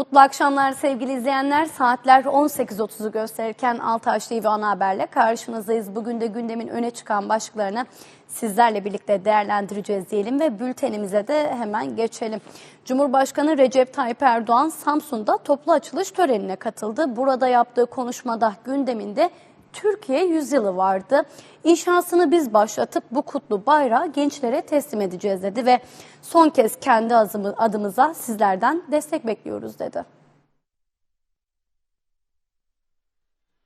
Mutlu akşamlar sevgili izleyenler. Saatler 18.30'u gösterirken Altaş TV ana haberle karşınızdayız. Bugün de gündemin öne çıkan başlıklarını sizlerle birlikte değerlendireceğiz diyelim ve bültenimize de hemen geçelim. Cumhurbaşkanı Recep Tayyip Erdoğan Samsun'da toplu açılış törenine katıldı. Burada yaptığı konuşmada gündeminde Türkiye yüzyılı vardı. İnşasını biz başlatıp bu kutlu bayrağı gençlere teslim edeceğiz dedi ve son kez kendi adımıza sizlerden destek bekliyoruz dedi.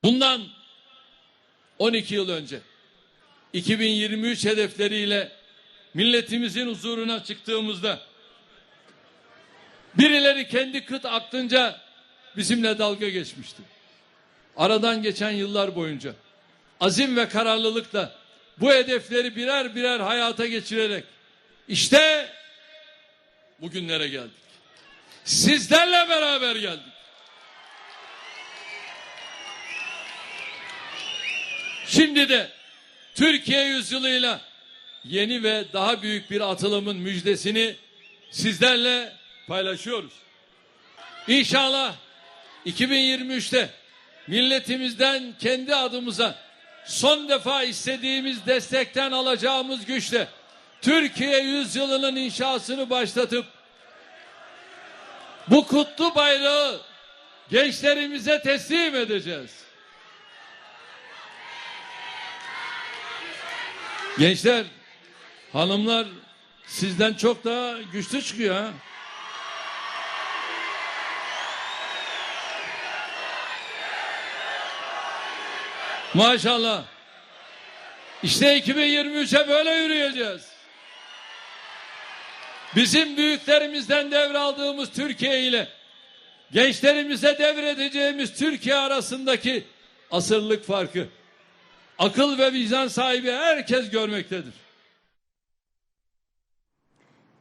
Bundan 12 yıl önce 2023 hedefleriyle milletimizin huzuruna çıktığımızda birileri kendi kıt aklınca bizimle dalga geçmişti. Aradan geçen yıllar boyunca azim ve kararlılıkla bu hedefleri birer birer hayata geçirerek işte bugünlere geldik. Sizlerle beraber geldik. Şimdi de Türkiye yüzyılıyla yeni ve daha büyük bir atılımın müjdesini sizlerle paylaşıyoruz. İnşallah 2023'te milletimizden kendi adımıza son defa istediğimiz destekten alacağımız güçle Türkiye yüzyılının inşasını başlatıp bu kutlu bayrağı gençlerimize teslim edeceğiz. Gençler, hanımlar sizden çok daha güçlü çıkıyor ha. Maşallah. İşte 2023'e böyle yürüyeceğiz. Bizim büyüklerimizden devraldığımız Türkiye ile gençlerimize devredeceğimiz Türkiye arasındaki asırlık farkı akıl ve vicdan sahibi herkes görmektedir.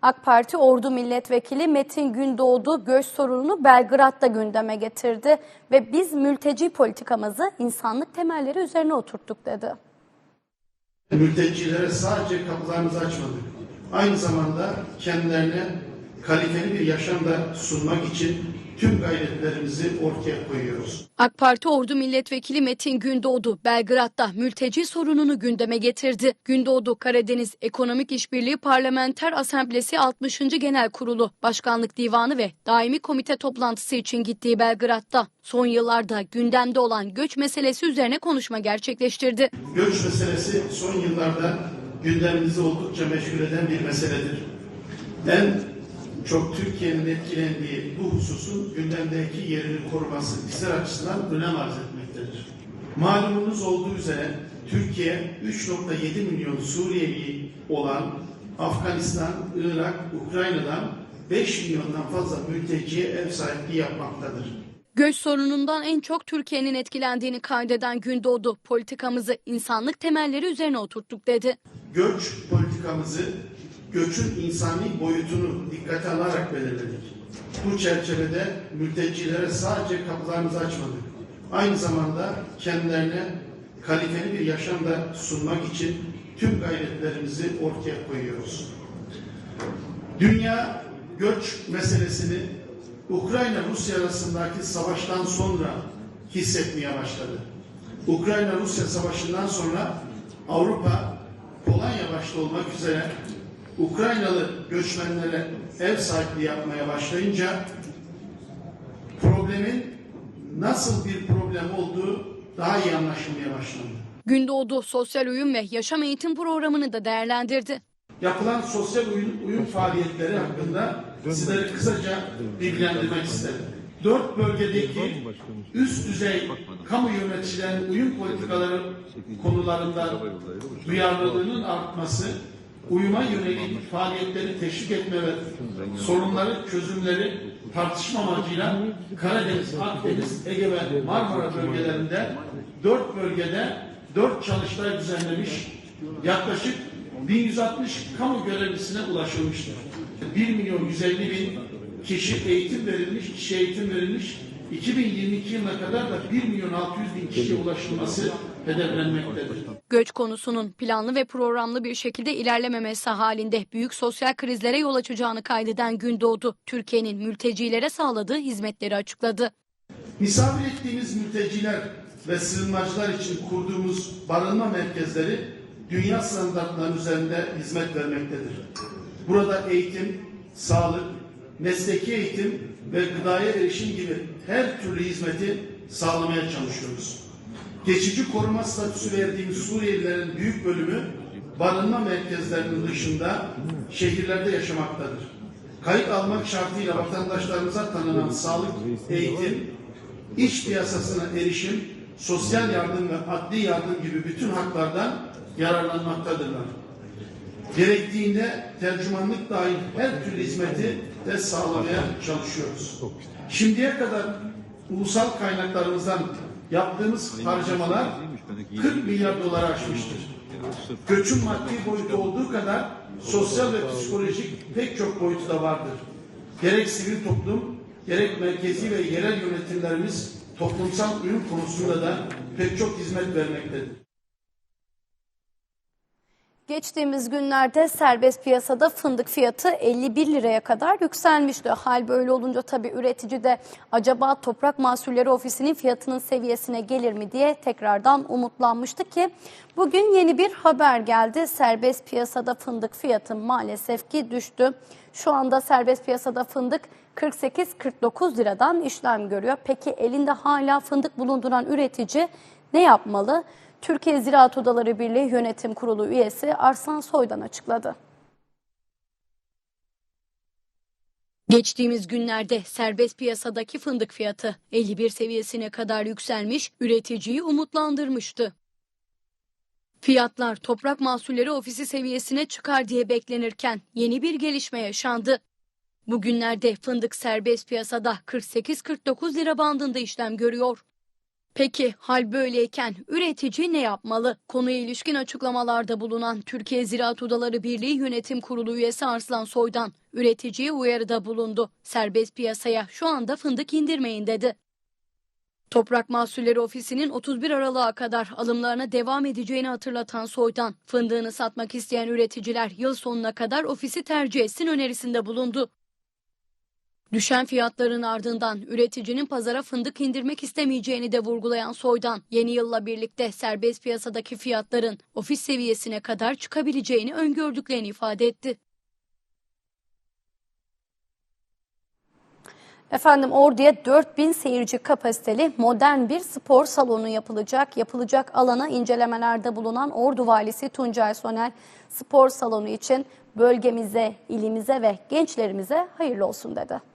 AK Parti Ordu Milletvekili Metin Gündoğdu göç sorununu Belgrad'da gündeme getirdi ve biz mülteci politikamızı insanlık temelleri üzerine oturttuk dedi. Mültecilere sadece kapılarımızı açmadık. Aynı zamanda kendilerine kaliteli bir yaşam da sunmak için tüm gayretlerimizi ortaya koyuyoruz. AK Parti Ordu Milletvekili Metin Gündoğdu Belgrad'da mülteci sorununu gündeme getirdi. Gündoğdu Karadeniz Ekonomik İşbirliği Parlamenter Asamblesi 60. Genel Kurulu Başkanlık Divanı ve Daimi Komite toplantısı için gittiği Belgrad'da son yıllarda gündemde olan göç meselesi üzerine konuşma gerçekleştirdi. Göç meselesi son yıllarda gündemimizi oldukça meşgul eden bir meseledir. En çok Türkiye'nin etkilendiği bu hususun gündemdeki yerini koruması bizler açısından önem arz etmektedir. Malumunuz olduğu üzere Türkiye 3.7 milyon Suriyeli olan Afganistan, Irak, Ukrayna'dan 5 milyondan fazla mülteciye ev sahipliği yapmaktadır. Göç sorunundan en çok Türkiye'nin etkilendiğini kaydeden Gündoğdu politikamızı insanlık temelleri üzerine oturttuk dedi. göç politikamızı göçün insani boyutunu dikkate alarak belirledik. Bu çerçevede mültecilere sadece kapılarımızı açmadık. Aynı zamanda kendilerine kaliteli bir yaşam da sunmak için tüm gayretlerimizi ortaya koyuyoruz. Dünya göç meselesini Ukrayna-Rusya arasındaki savaştan sonra hissetmeye başladı. Ukrayna-Rusya savaşından sonra Avrupa, Polonya başta olmak üzere Ukraynalı göçmenlere ev sahipliği yapmaya başlayınca problemin nasıl bir problem olduğu daha iyi anlaşılmaya başlandı. Gündoğdu sosyal uyum ve yaşam eğitim programını da değerlendirdi. Yapılan sosyal uyum, uyum faaliyetleri hakkında sizleri kısaca bilgilendirmek isterim. Dört bölgedeki üst düzey kamu yöneticilerinin uyum politikaları konularında duyarlılığının artması, uyuma yönelik faaliyetleri teşvik etme ve sorunları çözümleri tartışma amacıyla Karadeniz, Akdeniz, Ege ve Marmara bölgelerinde dört bölgede dört çalıştay düzenlemiş yaklaşık 1160 kamu görevlisine ulaşılmıştır. 1 milyon 150 bin kişi eğitim verilmiş, kişi eğitim verilmiş. 2022 yılına kadar da 1 milyon 600 bin kişiye ulaşılması hedeflenmektedir. Göç konusunun planlı ve programlı bir şekilde ilerlememesi halinde büyük sosyal krizlere yol açacağını kaydeden Gündoğdu, Türkiye'nin mültecilere sağladığı hizmetleri açıkladı. Misafir ettiğimiz mülteciler ve sığınmacılar için kurduğumuz barınma merkezleri dünya standartlarının üzerinde hizmet vermektedir. Burada eğitim, sağlık, mesleki eğitim ve gıdaya erişim gibi her türlü hizmeti sağlamaya çalışıyoruz. Geçici koruma statüsü verdiğimiz Suriyelilerin büyük bölümü barınma merkezlerinin dışında şehirlerde yaşamaktadır. Kayıt almak şartıyla vatandaşlarımıza tanınan sağlık, eğitim, iş piyasasına erişim, sosyal yardım ve adli yardım gibi bütün haklardan yararlanmaktadırlar. Gerektiğinde tercümanlık dahil her türlü hizmeti de sağlamaya çalışıyoruz. Şimdiye kadar ulusal kaynaklarımızdan yaptığımız harcamalar 40 milyar dolar aşmıştır. Göçün maddi boyutu olduğu kadar sosyal ve psikolojik pek çok boyutu da vardır. Gerek sivil toplum, gerek merkezi ve yerel yönetimlerimiz toplumsal uyum konusunda da pek çok hizmet vermektedir. Geçtiğimiz günlerde serbest piyasada fındık fiyatı 51 liraya kadar yükselmişti. Hal böyle olunca tabii üretici de acaba Toprak Mahsulleri Ofisi'nin fiyatının seviyesine gelir mi diye tekrardan umutlanmıştı ki bugün yeni bir haber geldi. Serbest piyasada fındık fiyatı maalesef ki düştü. Şu anda serbest piyasada fındık 48-49 liradan işlem görüyor. Peki elinde hala fındık bulunduran üretici ne yapmalı? Türkiye Ziraat Odaları Birliği Yönetim Kurulu üyesi Arslan Soydan açıkladı. Geçtiğimiz günlerde serbest piyasadaki fındık fiyatı 51 seviyesine kadar yükselmiş, üreticiyi umutlandırmıştı. Fiyatlar Toprak Mahsulleri Ofisi seviyesine çıkar diye beklenirken yeni bir gelişme yaşandı. Bugünlerde fındık serbest piyasada 48-49 lira bandında işlem görüyor. Peki hal böyleyken üretici ne yapmalı? Konuya ilişkin açıklamalarda bulunan Türkiye Ziraat Odaları Birliği Yönetim Kurulu üyesi Arslan Soydan üreticiye uyarıda bulundu. Serbest piyasaya şu anda fındık indirmeyin dedi. Toprak Mahsulleri Ofisi'nin 31 Aralık'a kadar alımlarına devam edeceğini hatırlatan Soydan, fındığını satmak isteyen üreticiler yıl sonuna kadar ofisi tercih etsin önerisinde bulundu. Düşen fiyatların ardından üreticinin pazara fındık indirmek istemeyeceğini de vurgulayan Soydan, yeni yılla birlikte serbest piyasadaki fiyatların ofis seviyesine kadar çıkabileceğini öngördüklerini ifade etti. Efendim Ordu'ya 4000 seyirci kapasiteli modern bir spor salonu yapılacak. Yapılacak alana incelemelerde bulunan Ordu Valisi Tuncay Soner spor salonu için bölgemize, ilimize ve gençlerimize hayırlı olsun dedi.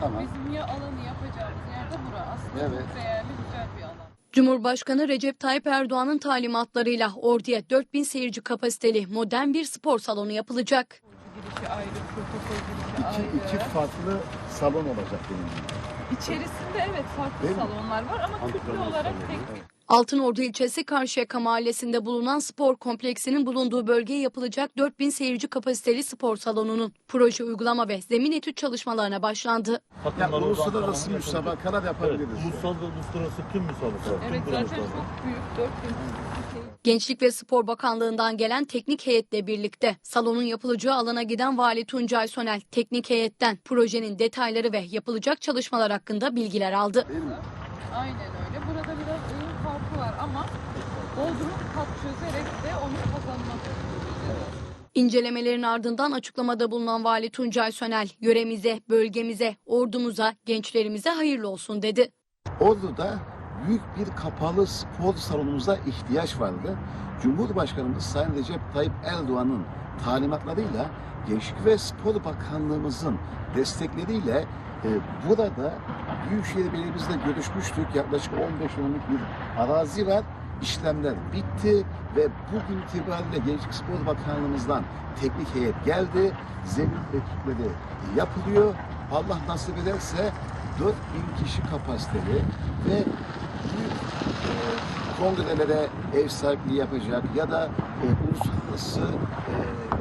Tamam. Bizim ya alanı yapacağımız yerde bura. Aslında Evet. çok değerli, güzel bir alan. Cumhurbaşkanı Recep Tayyip Erdoğan'ın talimatlarıyla Ordu'ya 4000 seyirci kapasiteli modern bir spor salonu yapılacak. Girişi ayrı, protokol girişi İki, ayrı. iki farklı salon olacak benim. İçerisinde evet farklı Değil mi? salonlar var ama kütle olarak tek Altınordu ilçesi Karşıyaka mahallesinde bulunan spor kompleksinin bulunduğu bölgeye yapılacak 4000 seyirci kapasiteli spor salonunun proje uygulama ve zemin etüt çalışmalarına başlandı. Ya uluslararası müsabakalar yapabiliriz. Ulusal uluslararası tüm müsabakalar. Evet zaten çok büyük 4000 şey. Gençlik ve Spor Bakanlığı'ndan gelen teknik heyetle birlikte salonun yapılacağı alana giden Vali Tuncay Sonel teknik heyetten projenin detayları ve yapılacak çalışmalar hakkında bilgiler aldı. Aynen öyle. Burada biraz oyun farkı var ama Bodrum kat çözerek de onu kazanmak istiyoruz. İncelemelerin ardından açıklamada bulunan Vali Tuncay Sönel, yöremize, bölgemize, ordumuza, gençlerimize hayırlı olsun dedi. Ordu'da büyük bir kapalı spor salonumuza ihtiyaç vardı. Cumhurbaşkanımız Sayın Recep Tayyip Erdoğan'ın talimatlarıyla Gençlik ve Spor Bakanlığımızın destekleriyle e, burada Büyükşehir Belediye'mizle görüşmüştük. Yaklaşık 15 dönümlük bir arazi var. İşlemler bitti ve bugün itibariyle Gençlik Spor Bakanlığımızdan teknik heyet geldi. Zemin etütleri yapılıyor. Allah nasip ederse 4000 kişi kapasiteli ve büyük e, kongrelere ev sahipliği yapacak ya da e, uluslararası e,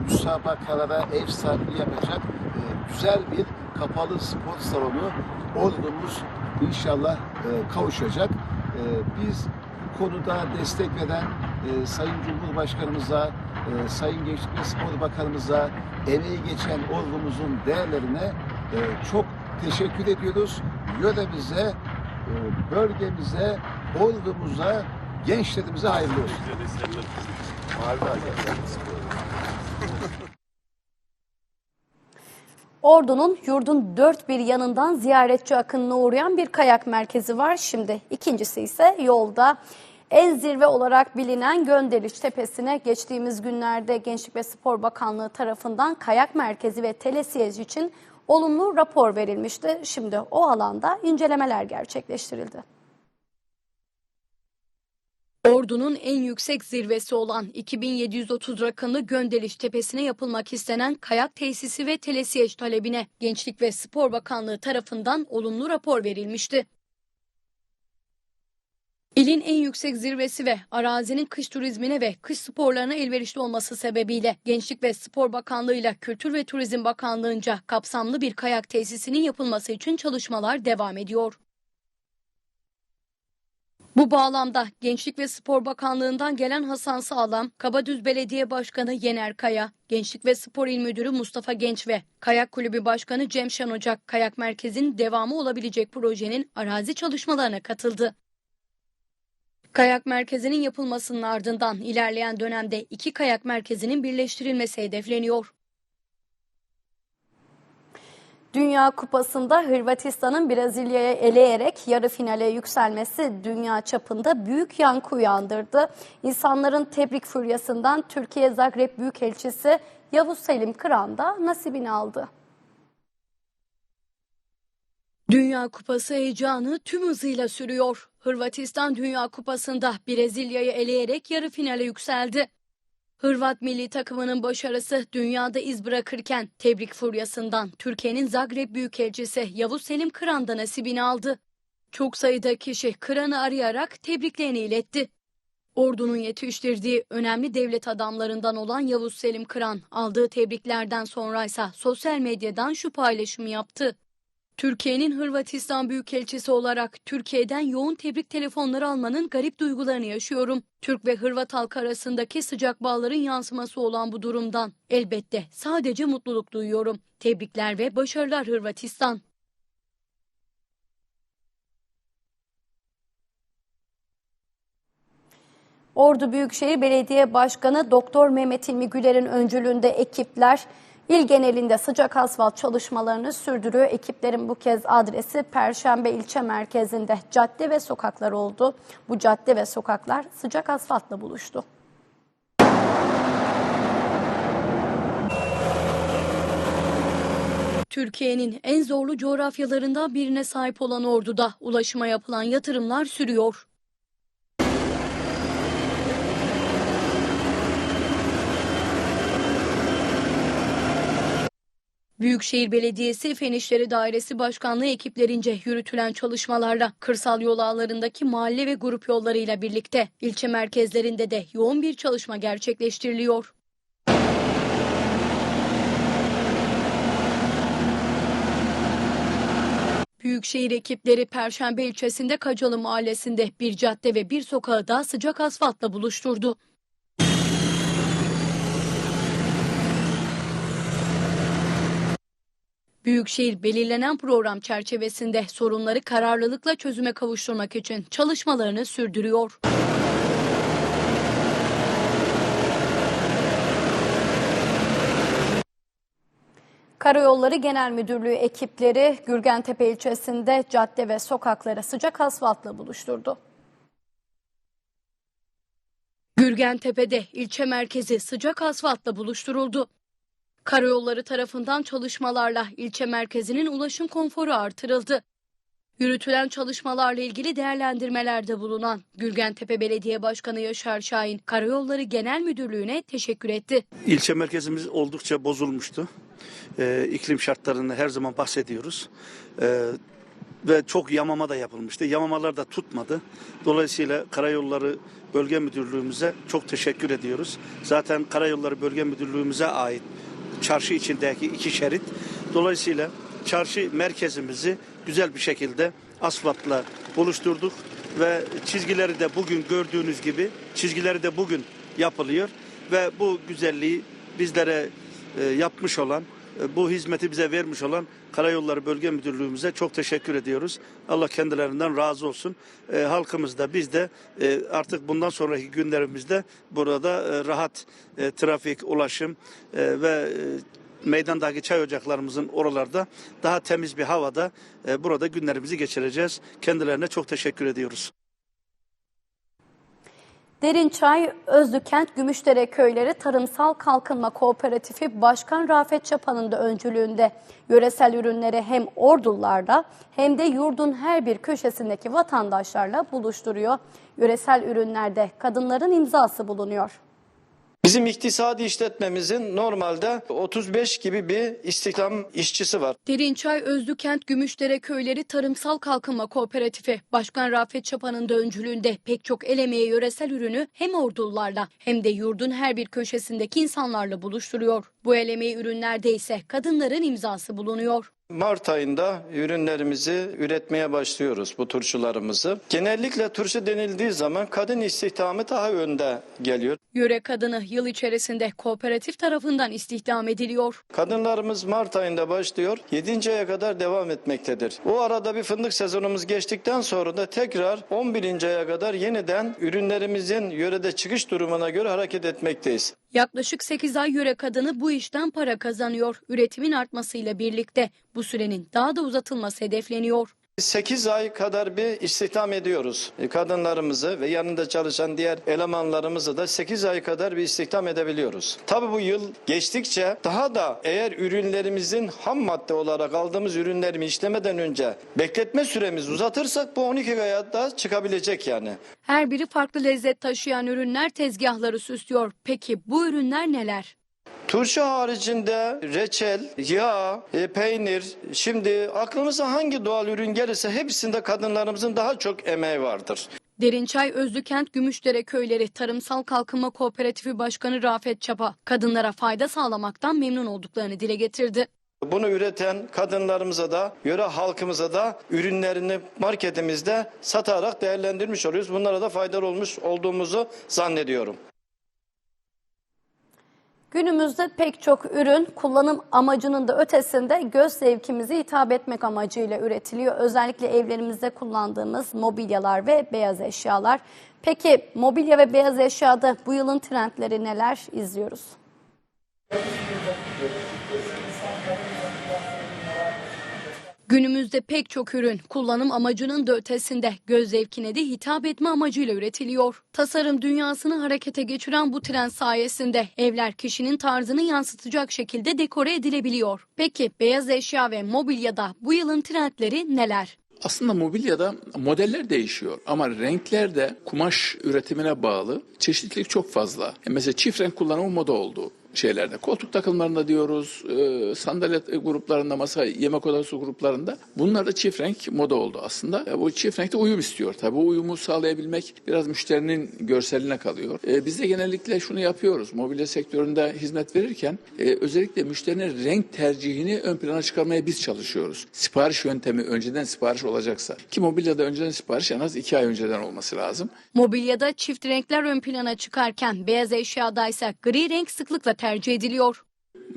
müsabakalara ev sahipliği yapacak e, güzel bir kapalı spor salonu ordumuz inşallah e, kavuşacak. E, biz bu konuda destek veren e, Sayın Cumhurbaşkanımıza, e, Sayın Gençlik ve Spor Bakanımıza, emeği geçen ordumuzun değerlerine e, çok teşekkür ediyoruz. Yöremize, e, bölgemize, ordumuza, gençlerimize hayırlı olsun. Ordu'nun yurdun dört bir yanından ziyaretçi akınına uğrayan bir kayak merkezi var. Şimdi ikincisi ise yolda en zirve olarak bilinen Gönderiç Tepesi'ne geçtiğimiz günlerde Gençlik ve Spor Bakanlığı tarafından kayak merkezi ve telesiyej için olumlu rapor verilmişti. Şimdi o alanda incelemeler gerçekleştirildi. Ordu'nun en yüksek zirvesi olan 2730 rakımlı Gönderiç Tepesi'ne yapılmak istenen kayak tesisi ve telesiyej talebine Gençlik ve Spor Bakanlığı tarafından olumlu rapor verilmişti. İlin en yüksek zirvesi ve arazinin kış turizmine ve kış sporlarına elverişli olması sebebiyle Gençlik ve Spor Bakanlığı ile Kültür ve Turizm Bakanlığı'nca kapsamlı bir kayak tesisinin yapılması için çalışmalar devam ediyor. Bu bağlamda Gençlik ve Spor Bakanlığı'ndan gelen Hasan Sağlam, Kabadüz Belediye Başkanı Yener Kaya, Gençlik ve Spor İl Müdürü Mustafa Genç ve Kayak Kulübü Başkanı Cem Şen Ocak Kayak Merkezi'nin devamı olabilecek projenin arazi çalışmalarına katıldı. Kayak merkezinin yapılmasının ardından ilerleyen dönemde iki kayak merkezinin birleştirilmesi hedefleniyor. Dünya Kupası'nda Hırvatistan'ın Brezilya'ya eleyerek yarı finale yükselmesi dünya çapında büyük yankı uyandırdı. İnsanların tebrik furyasından Türkiye Zagreb Büyükelçisi Yavuz Selim Kıran da nasibini aldı. Dünya Kupası heyecanı tüm hızıyla sürüyor. Hırvatistan Dünya Kupası'nda Brezilya'yı eleyerek yarı finale yükseldi. Hırvat milli takımının başarısı dünyada iz bırakırken tebrik furyasından Türkiye'nin Zagreb Büyükelçisi Yavuz Selim Kıran da nasibini aldı. Çok sayıda kişi Kıran'ı arayarak tebriklerini iletti. Ordunun yetiştirdiği önemli devlet adamlarından olan Yavuz Selim Kıran aldığı tebriklerden sonraysa sosyal medyadan şu paylaşımı yaptı. Türkiye'nin Hırvatistan Büyükelçisi olarak Türkiye'den yoğun tebrik telefonları almanın garip duygularını yaşıyorum. Türk ve Hırvat halkı arasındaki sıcak bağların yansıması olan bu durumdan elbette sadece mutluluk duyuyorum. Tebrikler ve başarılar Hırvatistan. Ordu Büyükşehir Belediye Başkanı Doktor Mehmet İlmi Güler'in öncülüğünde ekipler il genelinde sıcak asfalt çalışmalarını sürdürüyor. Ekiplerin bu kez adresi Perşembe ilçe merkezinde cadde ve sokaklar oldu. Bu cadde ve sokaklar sıcak asfaltla buluştu. Türkiye'nin en zorlu coğrafyalarından birine sahip olan Ordu'da ulaşıma yapılan yatırımlar sürüyor. Büyükşehir Belediyesi Fen İşleri Dairesi Başkanlığı ekiplerince yürütülen çalışmalarla kırsal yol ağlarındaki mahalle ve grup yollarıyla birlikte ilçe merkezlerinde de yoğun bir çalışma gerçekleştiriliyor. Büyükşehir ekipleri Perşembe ilçesinde Kacalı Mahallesi'nde bir cadde ve bir sokağı daha sıcak asfaltla buluşturdu. Büyükşehir belirlenen program çerçevesinde sorunları kararlılıkla çözüme kavuşturmak için çalışmalarını sürdürüyor. Karayolları Genel Müdürlüğü ekipleri Gürgentepe ilçesinde cadde ve sokakları sıcak asfaltla buluşturdu. Gürgentepe'de ilçe merkezi sıcak asfaltla buluşturuldu. Karayolları tarafından çalışmalarla ilçe merkezinin ulaşım konforu artırıldı. Yürütülen çalışmalarla ilgili değerlendirmelerde bulunan Gürgentepe Belediye Başkanı Yaşar Şahin, Karayolları Genel Müdürlüğü'ne teşekkür etti. İlçe merkezimiz oldukça bozulmuştu. Ee, iklim şartlarını her zaman bahsediyoruz. Ee, ve çok yamama da yapılmıştı. Yamamalar da tutmadı. Dolayısıyla Karayolları Bölge Müdürlüğümüze çok teşekkür ediyoruz. Zaten Karayolları Bölge Müdürlüğümüze ait çarşı içindeki iki şerit. Dolayısıyla çarşı merkezimizi güzel bir şekilde asfaltla buluşturduk. ve çizgileri de bugün gördüğünüz gibi çizgileri de bugün yapılıyor ve bu güzelliği bizlere e, yapmış olan bu hizmeti bize vermiş olan Karayolları Bölge Müdürlüğümüze çok teşekkür ediyoruz. Allah kendilerinden razı olsun. E, halkımız da biz de e, artık bundan sonraki günlerimizde burada e, rahat e, trafik, ulaşım e, ve e, meydandaki çay ocaklarımızın oralarda daha temiz bir havada e, burada günlerimizi geçireceğiz. Kendilerine çok teşekkür ediyoruz. Derinçay, Özlükent, Gümüşdere Köyleri Tarımsal Kalkınma Kooperatifi Başkan Rafet Çapan'ın da öncülüğünde yöresel ürünleri hem ordularda hem de yurdun her bir köşesindeki vatandaşlarla buluşturuyor. Yöresel ürünlerde kadınların imzası bulunuyor. Bizim iktisadi işletmemizin normalde 35 gibi bir istihdam işçisi var. Derinçay, Özlükent, Gümüşdere Köyleri Tarımsal Kalkınma Kooperatifi Başkan Rafet Çapan'ın da öncülüğünde pek çok el emeği yöresel ürünü hem ordularla hem de yurdun her bir köşesindeki insanlarla buluşturuyor. Bu el emeği ürünlerde ise kadınların imzası bulunuyor. Mart ayında ürünlerimizi üretmeye başlıyoruz bu turşularımızı. Genellikle turşu denildiği zaman kadın istihdamı daha önde geliyor. Yöre kadını yıl içerisinde kooperatif tarafından istihdam ediliyor. Kadınlarımız Mart ayında başlıyor, 7. aya kadar devam etmektedir. O arada bir fındık sezonumuz geçtikten sonra da tekrar 11. aya kadar yeniden ürünlerimizin yörede çıkış durumuna göre hareket etmekteyiz. Yaklaşık 8 ay yöre kadını bu işten para kazanıyor. Üretimin artmasıyla birlikte bu sürenin daha da uzatılması hedefleniyor. 8 ay kadar bir istihdam ediyoruz. E, Kadınlarımızı ve yanında çalışan diğer elemanlarımızı da 8 ay kadar bir istihdam edebiliyoruz. Tabii bu yıl geçtikçe daha da eğer ürünlerimizin ham madde olarak aldığımız ürünlerimi işlemeden önce bekletme süremizi uzatırsak bu 12 aya da çıkabilecek yani. Her biri farklı lezzet taşıyan ürünler tezgahları süslüyor. Peki bu ürünler neler? Turşu haricinde reçel, yağ, e, peynir, şimdi aklımıza hangi doğal ürün gelirse hepsinde kadınlarımızın daha çok emeği vardır. Derinçay Özlükent Gümüşdere Köyleri Tarımsal Kalkınma Kooperatifi Başkanı Rafet Çapa kadınlara fayda sağlamaktan memnun olduklarını dile getirdi. Bunu üreten kadınlarımıza da, yöre halkımıza da ürünlerini marketimizde satarak değerlendirmiş oluyoruz. Bunlara da faydalı olmuş olduğumuzu zannediyorum. Günümüzde pek çok ürün kullanım amacının da ötesinde göz zevkimize hitap etmek amacıyla üretiliyor. Özellikle evlerimizde kullandığımız mobilyalar ve beyaz eşyalar. Peki mobilya ve beyaz eşyada bu yılın trendleri neler izliyoruz? Günümüzde pek çok ürün kullanım amacının da ötesinde göz zevkine de hitap etme amacıyla üretiliyor. Tasarım dünyasını harekete geçiren bu trend sayesinde evler kişinin tarzını yansıtacak şekilde dekore edilebiliyor. Peki beyaz eşya ve mobilyada bu yılın trendleri neler? Aslında mobilyada modeller değişiyor ama renkler de kumaş üretimine bağlı. Çeşitlilik çok fazla. E mesela çift renk kullanımı moda oldu şeylerde. Koltuk takımlarında diyoruz, e, sandalye gruplarında, masa yemek odası gruplarında. Bunlar da çift renk moda oldu aslında. E, bu çift renkte uyum istiyor. Tabii bu uyumu sağlayabilmek biraz müşterinin görseline kalıyor. E, biz de genellikle şunu yapıyoruz. Mobilya sektöründe hizmet verirken özellikle müşterinin renk tercihini ön plana çıkarmaya biz çalışıyoruz. Sipariş yöntemi önceden sipariş olacaksa. Ki mobilyada önceden sipariş en az iki ay önceden olması lazım. Mobilyada çift renkler ön plana çıkarken beyaz eşyada ise gri renk sıklıkla tercih ediliyor.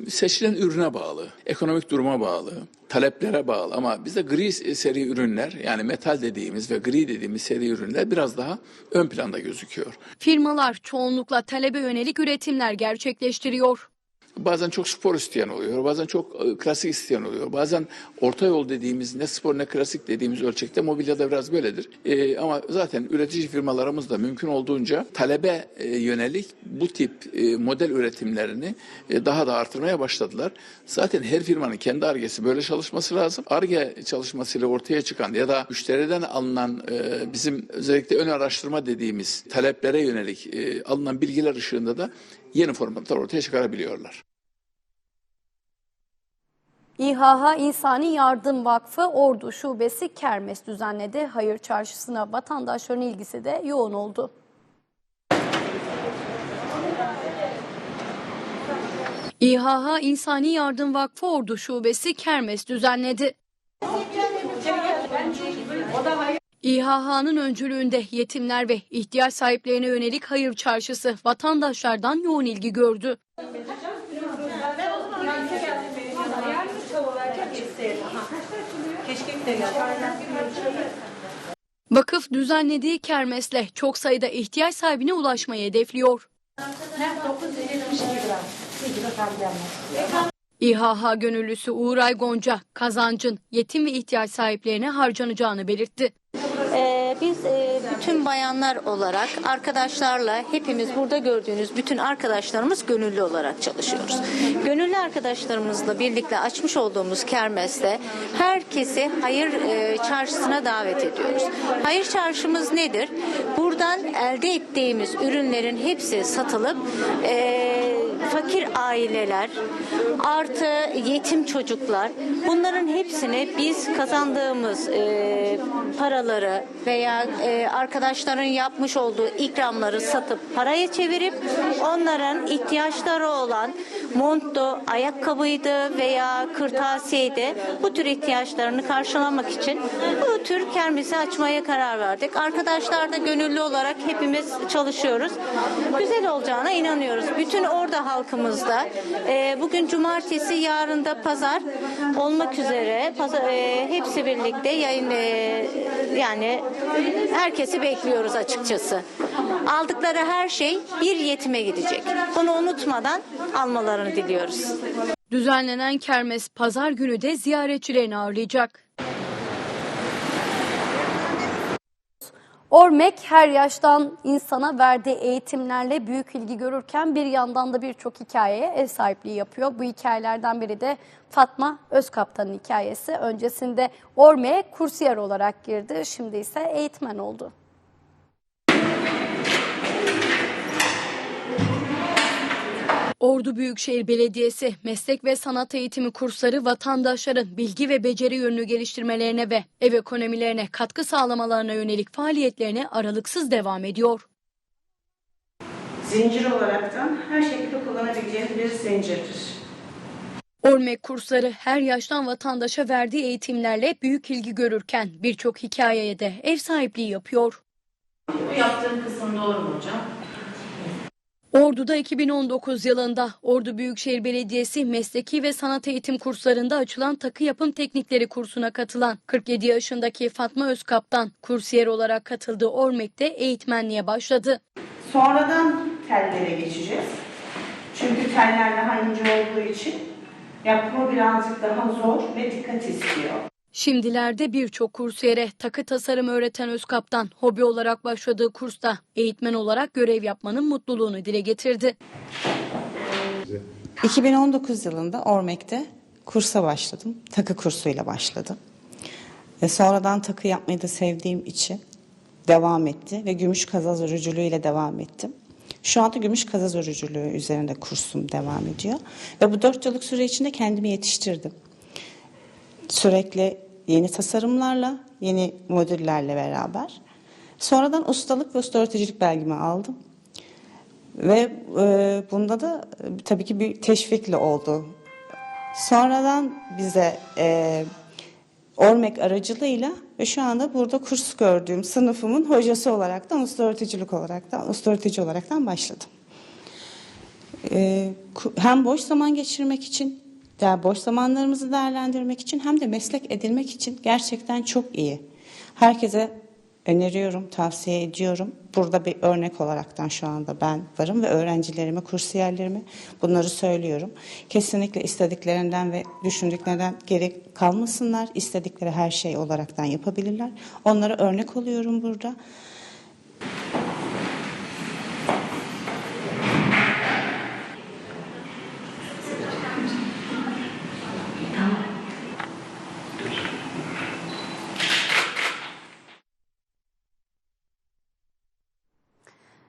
seçilen ürüne bağlı, ekonomik duruma bağlı, taleplere bağlı ama bizde gri seri ürünler yani metal dediğimiz ve gri dediğimiz seri ürünler biraz daha ön planda gözüküyor. Firmalar çoğunlukla talebe yönelik üretimler gerçekleştiriyor. Bazen çok spor isteyen oluyor, bazen çok e, klasik isteyen oluyor. Bazen orta yol dediğimiz ne spor ne klasik dediğimiz ölçekte mobilyada biraz böyledir. E, ama zaten üretici firmalarımız da mümkün olduğunca talebe e, yönelik bu tip e, model üretimlerini e, daha da artırmaya başladılar. Zaten her firmanın kendi argesi böyle çalışması lazım. Arge çalışmasıyla ortaya çıkan ya da müşteriden alınan e, bizim özellikle ön araştırma dediğimiz taleplere yönelik e, alınan bilgiler ışığında da yeni formatlar ortaya çıkarabiliyorlar. İHH İnsani Yardım Vakfı Ordu Şubesi kermes düzenledi. Hayır çarşısına vatandaşların ilgisi de yoğun oldu. İHH İnsani Yardım Vakfı Ordu Şubesi kermes düzenledi. İHH'nın öncülüğünde yetimler ve ihtiyaç sahiplerine yönelik hayır çarşısı vatandaşlardan yoğun ilgi gördü. Vakıf düzenlediği kermesle çok sayıda ihtiyaç sahibine ulaşmayı hedefliyor. İHH gönüllüsü Uğray Gonca kazancın yetim ve ihtiyaç sahiplerine harcanacağını belirtti. Biz e, bütün bayanlar olarak arkadaşlarla hepimiz burada gördüğünüz bütün arkadaşlarımız gönüllü olarak çalışıyoruz. Gönüllü arkadaşlarımızla birlikte açmış olduğumuz kermeste herkesi hayır e, çarşısına davet ediyoruz. Hayır çarşımız nedir? Buradan elde ettiğimiz ürünlerin hepsi satılıp e, fakir aileler artı yetim çocuklar bunların hepsini biz kazandığımız e, paraları veya e, arkadaşların yapmış olduğu ikramları satıp paraya çevirip onların ihtiyaçları olan monttu, ayakkabıydı veya kırtasiyeydi bu tür ihtiyaçlarını karşılamak için bu tür kermesi açmaya karar verdik. Arkadaşlar da gönüllü olarak hepimiz çalışıyoruz. Güzel olacağına inanıyoruz. Bütün orada halkımızda e, bugün cumartesi yarın da pazar olmak üzere pazar, e, hepsi birlikte yayın e, yani herkesi bekliyoruz açıkçası. Aldıkları her şey bir yetime gidecek. Bunu unutmadan almalarını diliyoruz. Düzenlenen kermes pazar günü de ziyaretçilerini ağırlayacak. Ormek her yaştan insana verdiği eğitimlerle büyük ilgi görürken bir yandan da birçok hikayeye ev sahipliği yapıyor. Bu hikayelerden biri de Fatma Özkaptan'ın hikayesi. Öncesinde Ormek'e kursiyer olarak girdi, şimdi ise eğitmen oldu. Ordu Büyükşehir Belediyesi meslek ve sanat eğitimi kursları vatandaşların bilgi ve beceri yönünü geliştirmelerine ve ev ekonomilerine katkı sağlamalarına yönelik faaliyetlerine aralıksız devam ediyor. Zincir olaraktan her şekilde kullanabileceğiniz bir zincirdir. Ormek kursları her yaştan vatandaşa verdiği eğitimlerle büyük ilgi görürken birçok hikayeye de ev sahipliği yapıyor. Bu yaptığım kısım doğru mu hocam? Ordu'da 2019 yılında Ordu Büyükşehir Belediyesi mesleki ve sanat eğitim kurslarında açılan takı yapım teknikleri kursuna katılan 47 yaşındaki Fatma Özkaptan kursiyer olarak katıldığı Ormek'te eğitmenliğe başladı. Sonradan tellere geçeceğiz. Çünkü tellerle hayıncı olduğu için yapımı birazcık daha zor ve dikkat istiyor. Şimdilerde birçok kursiyere takı tasarımı öğreten Özkaptan hobi olarak başladığı kursta eğitmen olarak görev yapmanın mutluluğunu dile getirdi. 2019 yılında Ormek'te kursa başladım. Takı kursuyla başladım. Ve sonradan takı yapmayı da sevdiğim için devam etti ve gümüş kazaz örücülüğüyle devam ettim. Şu anda gümüş kazaz örücülüğü üzerinde kursum devam ediyor. Ve bu dört yıllık süre içinde kendimi yetiştirdim. Sürekli yeni tasarımlarla, yeni modüllerle beraber. Sonradan ustalık ve öğreticilik belgemi aldım. Ve e, bunda da e, tabii ki bir teşvikle oldu. Sonradan bize e, Ormek aracılığıyla ve şu anda burada kurs gördüğüm sınıfımın hocası olaraktan, usta öğreticilik olaraktan, usta öğretici olaraktan başladım. E, hem boş zaman geçirmek için, yani boş zamanlarımızı değerlendirmek için hem de meslek edinmek için gerçekten çok iyi. Herkese öneriyorum, tavsiye ediyorum. Burada bir örnek olaraktan şu anda ben varım ve öğrencilerime, kursiyerlerime bunları söylüyorum. Kesinlikle istediklerinden ve düşündüklerinden geri kalmasınlar. İstedikleri her şey olaraktan yapabilirler. Onlara örnek oluyorum burada.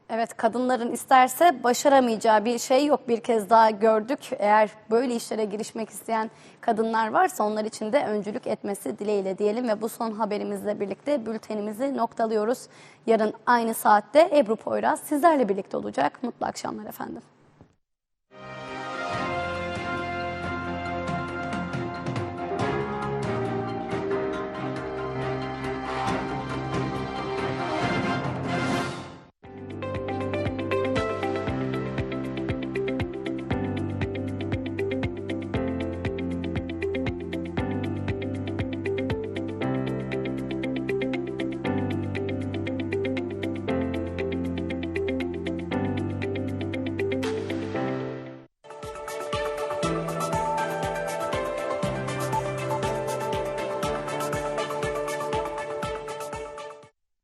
Evet kadınların isterse başaramayacağı bir şey yok bir kez daha gördük. Eğer böyle işlere girişmek isteyen kadınlar varsa onlar için de öncülük etmesi dileğiyle diyelim ve bu son haberimizle birlikte bültenimizi noktalıyoruz. Yarın aynı saatte Ebru Poyraz sizlerle birlikte olacak. Mutlu akşamlar efendim.